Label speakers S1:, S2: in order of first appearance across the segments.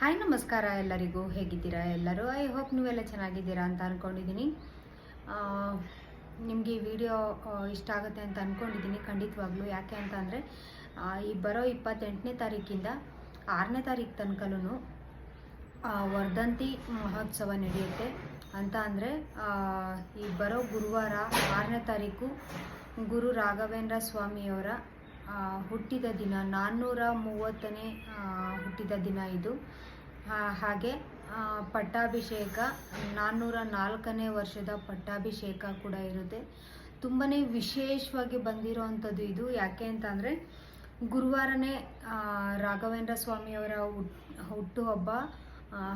S1: Hi ನಮಸ್ಕಾರ ಎಲ್ಲರಿಗೂ. ಹೇಗಿದ್ದೀರಾ? ಎಲ್ಲರೂ? ಐ ಹೋಪ್ ನೀವೆಲ್ಲ ಚೆನ್ನಾಗಿದ್ದೀರಾ ಅಂತ ಅಂದ್ಕೊಂಡಿದ್ದೀನಿ ನಿಮಗೆ ಈ ವಿಡಿಯೋ ಇಷ್ಟ ಆಗುತ್ತೆ ಅಂತ ಅಂದ್ಕೊಂಡಿದ್ದೀನಿ ಖಂಡಿತವಾಗ್ಲೂ. ಯಾಕೆ ಅಂತ ಅಂದರೆ ಈ ಬರೋ ಇಪ್ಪತ್ತೆಂಟನೇ ತಾರೀಕಿಂದ ಆರನೇ ತಾರೀಕು ತನಕಲೂ ವರ್ಧಂತಿ ಮಹೋತ್ಸವ ನಡೆಯುತ್ತೆ. ಅಂತ ಅಂದರೆ ಈ ಬರೋ ಗುರುವಾರ ಆರನೇ ತಾರೀಕು ಗುರು ರಾಘವೇಂದ್ರ ಸ್ವಾಮಿಯವರ ಹುಟ್ಟಿದ ದಿನ, ನಾನ್ನೂರ ಮೂವತ್ತನೇ ಹುಟ್ಟಿದ ದಿನ ಇದು. ಹಾಗೆ ಪಟ್ಟಾಭಿಷೇಕ, ನಾನ್ನೂರ ನಾಲ್ಕನೇ ವರ್ಷದ ಪಟ್ಟಾಭಿಷೇಕ ಕೂಡ ಇರುತ್ತೆ. ತುಂಬಾ ವಿಶೇಷವಾಗಿ ಬಂದಿರೋವಂಥದ್ದು ಇದು. ಯಾಕೆ ಅಂತ ಅಂದರೆ ಗುರುವಾರನೇ ರಾಘವೇಂದ್ರ ಸ್ವಾಮಿಯವರ ಹುಟ್ಟು ಹುಟ್ಟುಹಬ್ಬ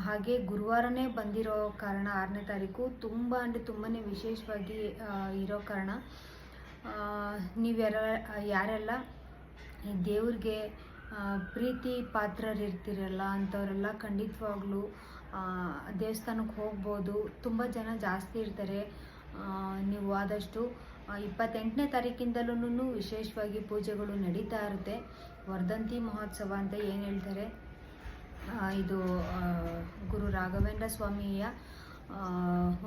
S1: ಹಾಗೆ ಗುರುವಾರನೇ ಬಂದಿರೋ ಕಾರಣ ಆರನೇ ತಾರೀಕು. ತುಂಬ ಅಂದರೆ ತುಂಬಾ ವಿಶೇಷವಾಗಿ ಇರೋ ಕಾರಣ. ನೀವ್ಯಾರ, ಯಾರೆಲ್ಲ ಈ ದೇವ್ರಿಗೆ ಪ್ರೀತಿ ಪಾತ್ರರಿರ್ತೀರಲ್ಲ ಅಂಥವರೆಲ್ಲ ಖಂಡಿತವಾಗ್ಲೂ ದೇವಸ್ಥಾನಕ್ಕೆ ಹೋಗ್ಬೋದು. ತುಂಬ ಜನ ಜಾಸ್ತಿ ಇರ್ತಾರೆ. ನೀವು ಆದಷ್ಟು ಇಪ್ಪತ್ತೆಂಟನೇ ತಾರೀಕಿಂದಲೂ ವಿಶೇಷವಾಗಿ ಪೂಜೆಗಳು ನಡೀತಾ ಇರುತ್ತೆ. ವರ್ಧಂತಿ ಮಹೋತ್ಸವ ಅಂತ ಏನು ಹೇಳ್ತಾರೆ? ಇದು ಗುರು ರಾಘವೇಂದ್ರ ಸ್ವಾಮಿಯ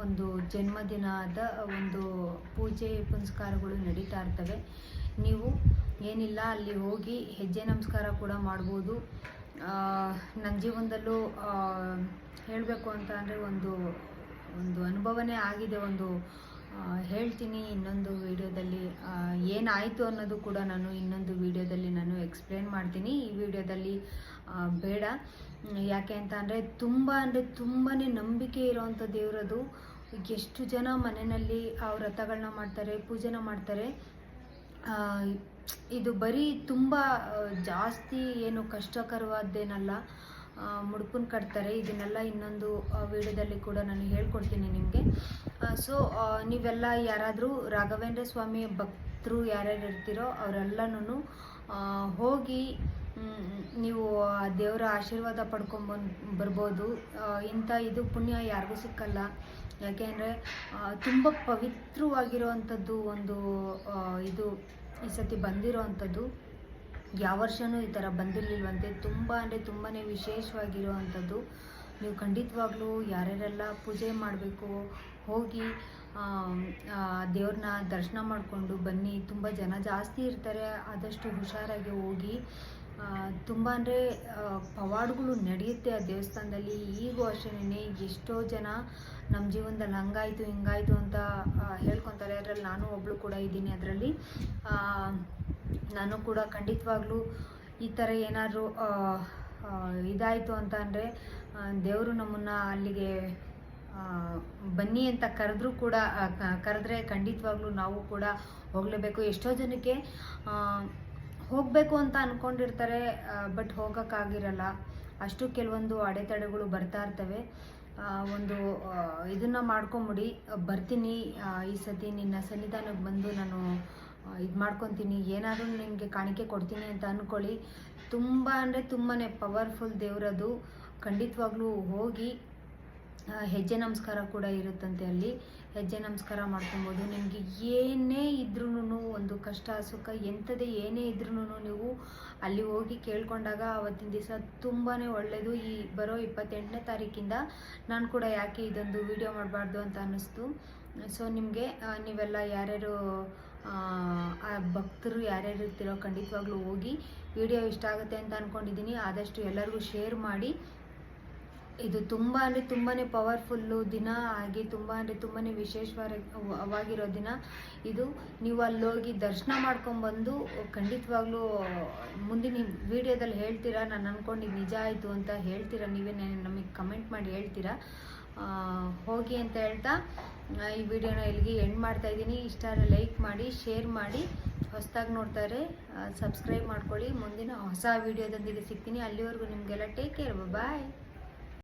S1: ಒಂದು ಜನ್ಮದಿನದ ಒಂದು ಪೂಜೆ ಪುನಸ್ಕಾರಗಳು ನಡೀತಾ ಇರ್ತವೆ. ನೀವು ಏನಿಲ್ಲ, ಅಲ್ಲಿ ಹೋಗಿ ಹೆಜ್ಜೆ ನಮಸ್ಕಾರ ಕೂಡ ಮಾಡ್ಬೋದು. ನನ್ನ ಜೀವನದಲ್ಲೂ ಹೇಳಬೇಕು ಅಂತ ಅಂದರೆ ಒಂದು ಒಂದು ಅನುಭವನೇ ಆಗಿದೆ. ಒಂದು ಹೇಳ್ತೀನಿ ಇನ್ನೊಂದು ವಿಡಿಯೋದಲ್ಲಿ. ಏನಾಯಿತು ಅನ್ನೋದು ಕೂಡ ನಾನು ಇನ್ನೊಂದು ವಿಡಿಯೋದಲ್ಲಿ ನಾನು ಎಕ್ಸ್ಪ್ಲೇನ್ ಮಾಡ್ತೀನಿ. ಈ ವಿಡಿಯೋದಲ್ಲಿ ಬೇಡ. ಯಾಕೆ ಅಂತ ಅಂದರೆ ತುಂಬ ಅಂದರೆ ತುಂಬಾ ನಂಬಿಕೆ ಇರೋವಂಥ ದೇವರದು. ಎಷ್ಟು ಜನ ಮನೆಯಲ್ಲಿ ಆ ವ್ರತಗಳನ್ನ ಮಾಡ್ತಾರೆ, ಪೂಜೆನ ಮಾಡ್ತಾರೆ. ಇದು ಬರೀ ತುಂಬ ಜಾಸ್ತಿ ಏನು ಕಷ್ಟಕರವಾದ್ದೇನಲ್ಲ ಮುಡ್ಕೊಂಡು ಕಟ್ತಾರೆ. ಇದನ್ನೆಲ್ಲ ಇನ್ನೊಂದು ವಿಡಿಯೋದಲ್ಲಿ ಕೂಡ ನಾನು ಹೇಳ್ಕೊಡ್ತೀನಿ ನಿಮಗೆ. ಸೊ ನೀವೆಲ್ಲ ಯಾರಾದರೂ ರಾಘವೇಂದ್ರ ಸ್ವಾಮಿ ಭಕ್ತರು ಯಾರ್ಯಾರು ಇರ್ತೀರೋ ಅವರೆಲ್ಲನೂ ಹೋಗಿ ನೀವು ದೇವರ ಆಶೀರ್ವಾದ ಪಡ್ಕೊಂಬನ್ ಬರ್ಬೋದು. ಇಂಥ ಇದು ಪುಣ್ಯ ಯಾರಿಗೂ ಸಿಕ್ಕಲ್ಲ. ಯಾಕೆಂದರೆ ತುಂಬ ಪವಿತ್ರವಾಗಿರುವಂಥದ್ದು ಒಂದು ಇದು ಈ ಸತಿ ಬಂದಿರೋವಂಥದ್ದು. ಯಾವ ವರ್ಷವೂ ಈ ಥರ ಬಂದಿರಲಿಲ್ವಂತೆ. ತುಂಬ ಅಂದರೆ ತುಂಬಾ ವಿಶೇಷವಾಗಿರುವಂಥದ್ದು. ನೀವು ಖಂಡಿತವಾಗ್ಲೂ ಯಾರ್ಯಾರೆಲ್ಲ ಪೂಜೆ ಮಾಡಬೇಕು, ಹೋಗಿ ದೇವ್ರನ್ನ ದರ್ಶನ ಮಾಡಿಕೊಂಡು ಬನ್ನಿ. ತುಂಬ ಜನ ಜಾಸ್ತಿ ಇರ್ತಾರೆ. ಆದಷ್ಟು ಹುಷಾರಾಗಿ ಹೋಗಿ ತುಂಬ ಅಂದರೆ ಪವಾಡಗಳು ನಡೆಯುತ್ತೆ ಆ ದೇವಸ್ಥಾನದಲ್ಲಿ. ಈಗೂ ಅಷ್ಟೇ ಎಷ್ಟೋ ಜನ ನಮ್ಮ ಜೀವನದಲ್ಲಿ ಹಂಗಾಯಿತು, ಹಿಂಗಾಯಿತು ಅಂತ ಹೇಳ್ಕೊತಾರೆ. ಅದರಲ್ಲಿ ನಾನು ಒಬ್ಳು ಕೂಡ ಇದ್ದೀನಿ ಅದರಲ್ಲಿ. ನಾನು ಕೂಡ ಖಂಡಿತವಾಗ್ಲೂ ಈ ಥರ ಏನಾದರೂ ಇದಾಯಿತು ಅಂತ ಅಂದರೆ ದೇವರು ನಮ್ಮನ್ನು ಅಲ್ಲಿಗೆ ಬನ್ನಿ ಅಂತ ಕರೆದ್ರೂ ಕೂಡ ಕರೆದ್ರೆ ಖಂಡಿತವಾಗ್ಲೂ ನಾವು ಕೂಡ ಹೋಗಲೇಬೇಕು. ಎಷ್ಟೋ ಜನಕ್ಕೆ ಹೋಗಬೇಕು ಅಂತ ಅಂದ್ಕೊಂಡಿರ್ತಾರೆ ಬಟ್ ಹೋಗೋಕ್ಕಾಗಿರಲ್ಲ. ಅಷ್ಟು ಕೆಲವೊಂದು ಅಡೆತಡೆಗಳು ಬರ್ತಾ ಇರ್ತವೆ. ಒಂದು ಇದನ್ನು ಮಾಡ್ಕೊಂಬಿಡಿ. ಬರ್ತೀನಿ ಈ ಸತಿ ನಿನ್ನ ಸನ್ನಿಧಾನಕ್ಕೆ ಬಂದು ನಾನು ಇದು ಮಾಡ್ಕೊತೀನಿ. ಏನಾದರೂ ನಿಮಗೆ ಕಾಣಿಕೆ ಕೊಡ್ತೀನಿ ಅಂತ ಅಂದ್ಕೊಳ್ಳಿ ತುಂಬ ಅಂದರೆ ತುಂಬಾ ಪವರ್ಫುಲ್ ದೇವರದು. ಖಂಡಿತವಾಗ್ಲೂ ಹೋಗಿ ಹೆಜ್ಜೆ ನಮಸ್ಕಾರ ಕೂಡ ಇರುತ್ತಂತೆ ಅಲ್ಲಿ. ಹೆಜ್ಜೆ ನಮಸ್ಕಾರ ಮಾಡ್ಕೊಬೋದು. ನಿಮಗೆ ಏನೇ ಇದ್ರೂ ಒಂದು ಕಷ್ಟ ಸುಖ ಎಂಥದೇ ಏನೇ ಇದ್ರೂ ನೀವು ಅಲ್ಲಿ ಹೋಗಿ ಕೇಳ್ಕೊಂಡಾಗ ಅವತ್ತಿನ ದಿವಸ ತುಂಬಾ ಒಳ್ಳೆಯದು ಈ ಬರೋ ಇಪ್ಪತ್ತೆಂಟನೇ ತಾರೀಕಿಂದ ನಾನು ಕೂಡ ಯಾಕೆ ಇದೊಂದು ವಿಡಿಯೋ ಮಾಡಬಾರ್ದು ಅಂತ ಅನ್ನಿಸ್ತು. ಸೊ ನಿಮಗೆ ನೀವೆಲ್ಲ ಯಾರ್ಯಾರು ಆ, ಭಕ್ತರು ಯಾರ್ಯಾರು ಇರ್ತಿರೋ ಖಂಡಿತವಾಗ್ಲೂ ಹೋಗಿ ವಿಡಿಯೋ ಇಷ್ಟ ಆಗುತ್ತೆ ಅಂತ ಅಂದ್ಕೊಂಡಿದ್ದೀನಿ ಆದಷ್ಟು ಎಲ್ಲರಿಗೂ ಶೇರ್ ಮಾಡಿ. ಇದು ತುಂಬ ಅಂದರೆ ತುಂಬಾ ಪವರ್ಫುಲ್ಲು ದಿನ ಆಗಿ ತುಂಬ ಅಂದರೆ ತುಂಬಾ ವಿಶೇಷವಾಗಿರೋ ದಿನ. ಇದು ನೀವು ಅಲ್ಲೋಗಿ ದರ್ಶನ ಮಾಡ್ಕೊಂಬಂದು ಖಂಡಿತವಾಗ್ಲೂ ಮುಂದಿನ ವಿಡಿಯೋದಲ್ಲಿ ಹೇಳ್ತೀರಾ? ನಾನು ಅಂದ್ಕೊಂಡು ನಿಜ ಆಯಿತು ಅಂತ ಹೇಳ್ತೀರಾ? ನೀವೇ ನಮಗೆ ಕಮೆಂಟ್ ಮಾಡಿ ಹೇಳ್ತೀರಾ? ಹೋಗಿ ಅಂತ ಹೇಳ್ತಾ ಈ ವಿಡಿಯೋನ ಇಲ್ಲಿಗೆ ಎಂಡ್ ಮಾಡ್ತಾ ಇದ್ದೀನಿ. ಇಷ್ಟ ಲೈಕ್ ಮಾಡಿ ಶೇರ್ ಮಾಡಿ. ಹೊಸದಾಗಿ ನೋಡ್ತಾರೆ ಸಬ್ಸ್ಕ್ರೈಬ್ ಮಾಡ್ಕೊಳ್ಳಿ. ಮುಂದಿನ ಹೊಸ ವಿಡಿಯೋದೊಂದಿಗೆ ಸಿಗ್ತೀನಿ. ಅಲ್ಲಿವರೆಗೂ ನಿಮಗೆಲ್ಲ ಟೇಕ್ ಕೇರ್ ಬಾಯ್